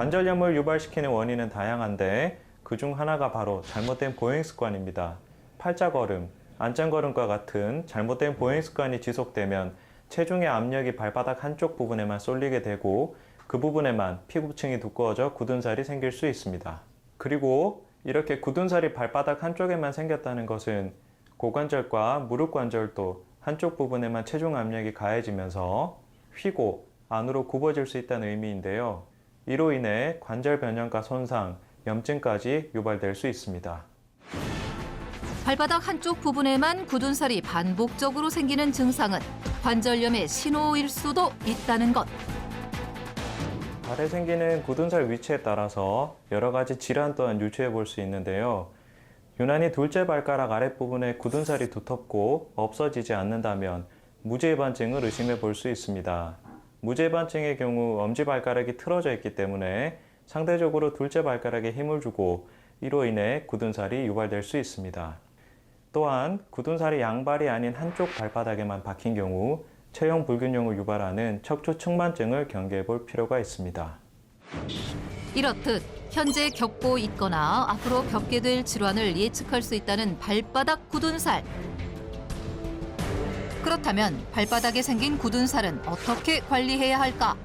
관절염을 유발시키는 원인은 다양한데 그 중 하나가 바로 잘못된 보행 습관입니다. 팔자걸음, 안짱걸음과 같은 잘못된 보행 습관이 지속되면 체중의 압력이 발바닥 한쪽 부분에만 쏠리게 되고 그 부분에만 피부층이 두꺼워져 굳은 살이 생길 수 있습니다. 그리고 이렇게 굳은 살이 발바닥 한쪽에만 생겼다는 것은 고관절과 무릎 관절도 한쪽 부분에만 체중 압력이 가해지면서 휘고 안으로 굽어질 수 있다는 의미인데요. 이로 인해 관절 변형과 손상, 염증까지 유발될 수 있습니다. 발바닥 한쪽 부분에만 굳은 살이 반복적으로 생기는 증상은 관절염의 신호일 수도 있다는 것. 발에 생기는 굳은 살 위치에 따라서 여러 가지 질환 또한 유추해 볼 수 있는데요. 유난히 둘째 발가락 아랫부분에 굳은 살이 두텁고 없어지지 않는다면 무제반증을 의심해 볼 수 있습니다. 무제반증의 경우 엄지발가락이 틀어져 있기 때문에 상대적으로 둘째 발가락에 힘을 주고 이로 인해 굳은 살이 유발될 수 있습니다. 또한 굳은 살이 양발이 아닌 한쪽 발바닥에만 박힌 경우 체형 불균형을 유발하는 척추 측만증을 경계해 볼 필요가 있습니다. 이렇듯 현재 겪고 있거나 앞으로 겪게 될 질환을 예측할 수 있다는 발바닥 굳은 살. 그렇다면 발바닥에 생긴 굳은 살은 어떻게 관리해야 할까?